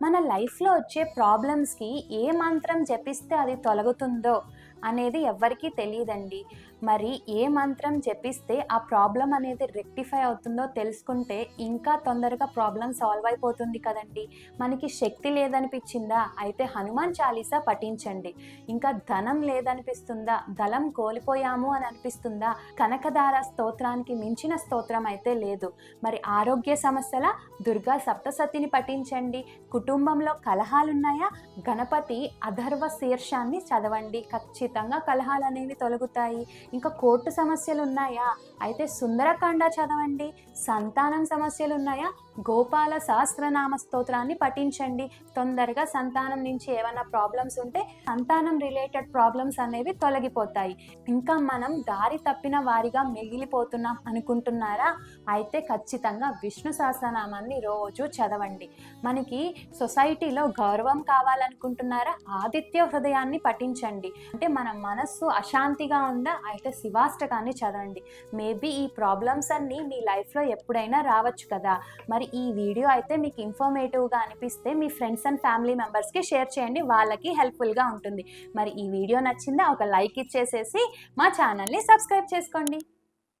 మన లైఫ్లో వచ్చే ప్రాబ్లమ్స్కి ఏ మంత్రం జపిస్తే అది తొలగుతుందో అనేది ఎవ్వరికీ తెలియదండి. మరి ఏ మంత్రం జపిస్తే ఆ ప్రాబ్లం అనేది రెక్టిఫై అవుతుందో తెలుసుకుంటే ఇంకా తొందరగా ప్రాబ్లం సాల్వ్ అయిపోతుంది కదండి. మనకి శక్తి లేదనిపించిందా? అయితే హనుమాన్ చాలీసా పఠించండి. ఇంకా ధనం లేదనిపిస్తుందా? ధనం కోల్పోయాము అని అనిపిస్తుందా? కనకదార స్తోత్రానికి మించిన స్తోత్రం అయితే లేదు. మరి ఆరోగ్య సమస్యల? దుర్గా సప్తసతిని పఠించండి. కుటుంబంలో కలహాలున్నాయా? గణపతి అధర్వ శీర్షాన్ని చదవండి. ఖచ్చితంగా ఖచ్చితంగా కలహాలు అనేవి తొలగుతాయి. ఇంకా కోర్టు సమస్యలు ఉన్నాయా? అయితే సుందరకాండ చదవండి. సంతానం సమస్యలు ఉన్నాయా? గోపాల సహస్రనామ స్తోత్రాన్ని పఠించండి. తొందరగా సంతానం నుంచి ఏమైనా ప్రాబ్లమ్స్ ఉంటే సంతానం రిలేటెడ్ ప్రాబ్లమ్స్ అనేవి తొలగిపోతాయి. ఇంకా మనం దారి తప్పిన వారిగా మిగిలిపోతున్నాం అనుకుంటున్నారా? అయితే ఖచ్చితంగా విష్ణు సహస్రనామాన్ని రోజు చదవండి. మనకి సొసైటీలో గౌరవం కావాలనుకుంటున్నారా? ఆదిత్య హృదయాన్ని పఠించండి. అంటే మన మనస్సు అశాంతిగా ఉందా అయితే శివాష్టకాన్ని చదవండి. మేబీ ఈ ప్రాబ్లమ్స్ అన్నీ మీ లైఫ్లో ఎప్పుడైనా రావచ్చు కదా. మరి ఈ వీడియో అయితే మీకు ఇన్ఫర్మేటివ్గా అనిపిస్తే మీ ఫ్రెండ్స్ అండ్ ఫ్యామిలీ మెంబర్స్కి షేర్ చేయండి. వాళ్ళకి హెల్ప్ఫుల్గా ఉంటుంది. మరి ఈ వీడియో నచ్చిందా ఒక లైక్ ఇచ్చేసేసి మా ఛానల్ని సబ్స్క్రైబ్ చేసుకోండి.